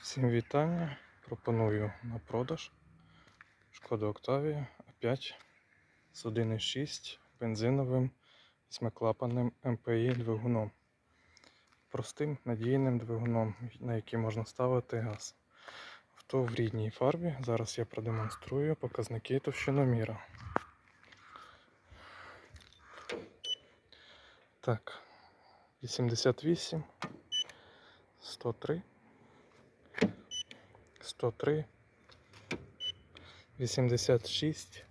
Всім вітання. Пропоную на продаж Шкода Октавія А5 з 1,6 бензиновим восьмиклапанним МПІ двигуном. Простим надійним двигуном, на який можна ставити газ. Авто в рідній фарбі. Зараз я продемонструю показники товщиноміра. Так, 88, 103. 103, 86,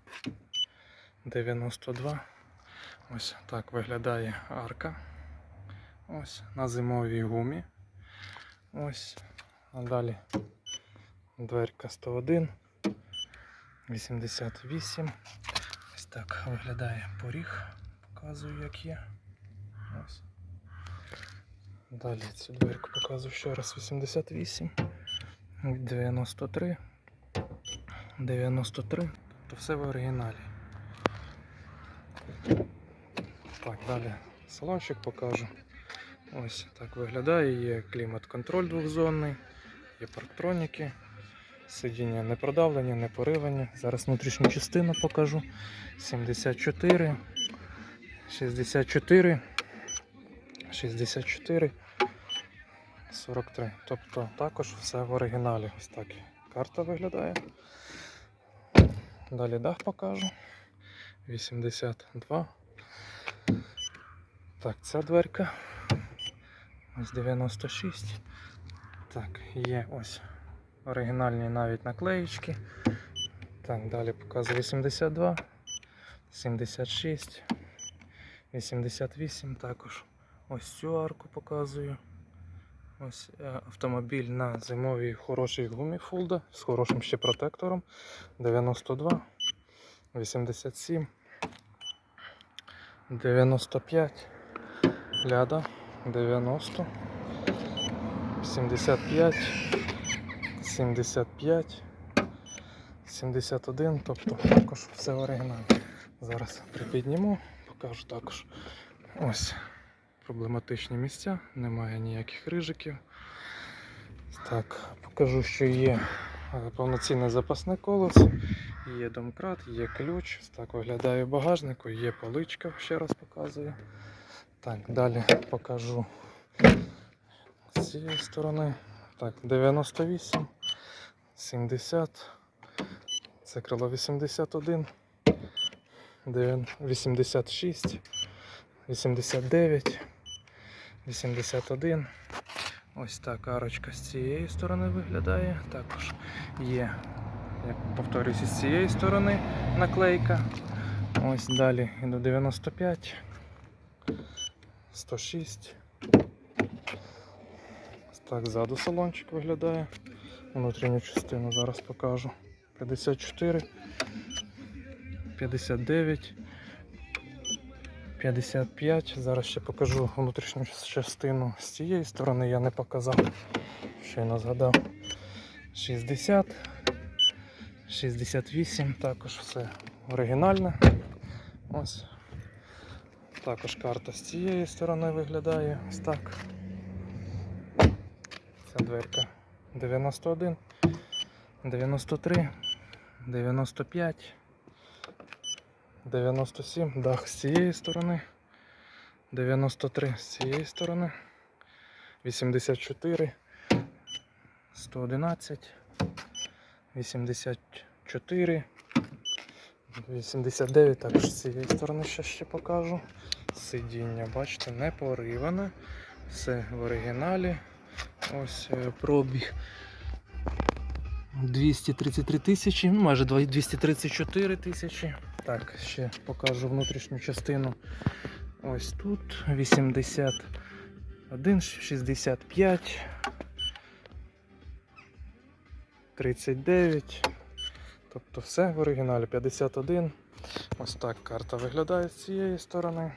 92. Ось так виглядає арка. Ось на зимовій гумі. Ось. А далі дверка 101, 88. Ось так виглядає поріг. Показую, як є. Ось. Далі цю дверку показую ще раз 88. 93. 93. Тобто все в оригіналі. Так, далі салончик покажу. Ось так виглядає. Є клімат-контроль двохзонний, є парктроніки, сидіння не продавлені, не поривані. Зараз внутрішню частину покажу. 74, 64, 64. 43. Тобто також все в оригіналі. Ось так карта виглядає. Далі дах покажу. 82. Так, ця дверка. Ось 96. Так, є ось оригінальні навіть наклеїчки. Так, далі показую 82, 76, 88 також. Ось цю арку показую. Ось е, автомобіль на зимовій хорошій гумі Фулда з хорошим ще протектором. 92, 87, 95, ляда, 90, 75, 75, 71, тобто також все в. Зараз припідніму, покажу також. Ось проблематичні місця, немає ніяких рижиків. Так, покажу, що є е, повноцінне запасне колесо, є домкрат, є ключ. Так виглядає багажнику, є поличка, ще раз показую. Так, далі покажу з цієї сторони. Так, 98, 70, це крило 81, 86, 89. 81. Ось так арочка з цієї сторони виглядає. Також є, як повторюсь, з цієї сторони наклейка. Ось далі до 95, 106. Ось так ззаду салончик виглядає. Внутрішню частину зараз покажу. 54, 59. 55. Зараз ще покажу внутрішню частину з цієї сторони, я не показав. Щойно згадав. 60, 68, також все оригінальне. Ось. Також карта з цієї сторони виглядає. Ось так. Ця дверка 91, 93, 95. 97, дах з цієї сторони, 93 з цієї сторони, 84, 111, 84, 89, також з цієї сторони ще, ще покажу. Сидіння, бачите, не пориване, все в оригіналі. Ось е, пробіг 233 тисячі, ну майже 234 тисячі. Так, ще покажу внутрішню частину. Ось тут 81, 65, 39. Тобто все в оригіналі 51. Ось так карта виглядає з цієї сторони.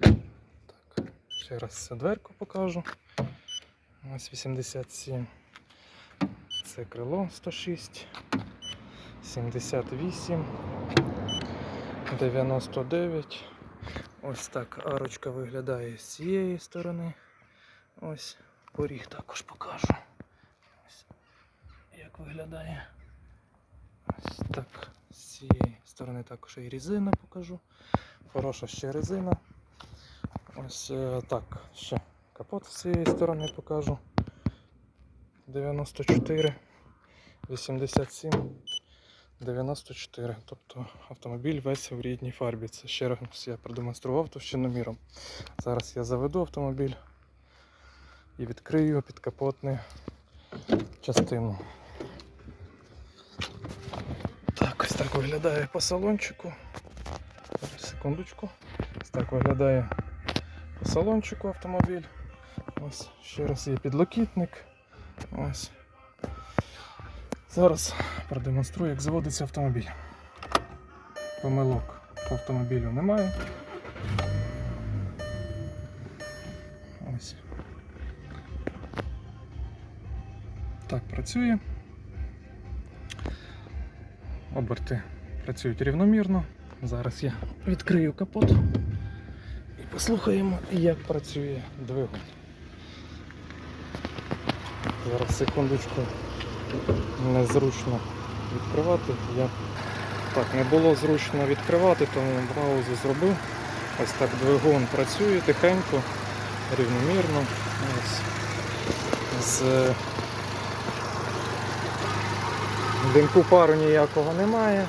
Так, ще раз дверку покажу. Ось 87. Це крило 106. 78, 99. Ось так арочка виглядає з цієї сторони. Ось поріг також покажу. Як виглядає. Ось так. З цієї сторони також і резина покажу. Хороша ще резина. Ось е, так, ще капот з цієї сторони покажу. 94, 87, 94. Тобто автомобіль весь в рідній фарбі. Це ще раз я продемонстрував товщиноміром. Зараз я заведу автомобіль і відкрию підкапотну частину. Так, ось так виглядає по салончику. Секундочку. Ось так виглядає по салончику автомобіль. Ось ще раз є підлокітник. Ось. Зараз продемонструю, як заводиться автомобіль. Помилок по автомобілю немає. Ось. Так працює. Оберти працюють рівномірно. Зараз я відкрию капот і послухаємо, як працює двигун. Зараз секундочку незручно відкривати. Я так не було зручно відкривати, тому паузу зробив. Ось так двигун працює тихенько, рівномірно. Ось. З димку пару ніякого немає.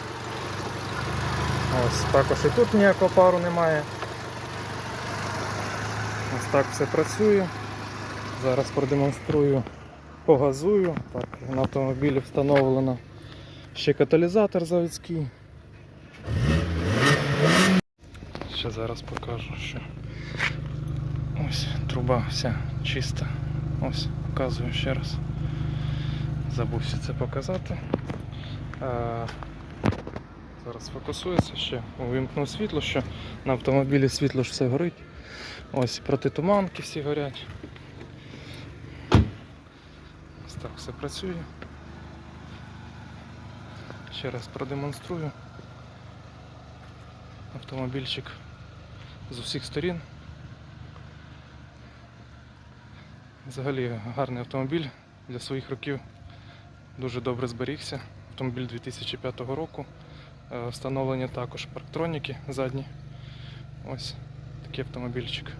Ось також і тут ніякого пару немає. Ось так все працює. Зараз продемонструю, погазую. Так, на автомобілі встановлено ще каталізатор заводський. Ще зараз покажу, що ось труба вся чиста. Ось, показую ще раз. Забувся це показати. А, зараз фокусується ще. Увімкнув світло, що на автомобілі світло ж все горить. Ось протитуманки всі горять. Ось так все працює. Ще раз продемонструю. Автомобільчик з усіх сторін. Взагалі гарний автомобіль для своїх років дуже добре зберігся. Автомобіль 2005 року. Е, Встановлення також парктроніки задні. Ось такий автомобільчик.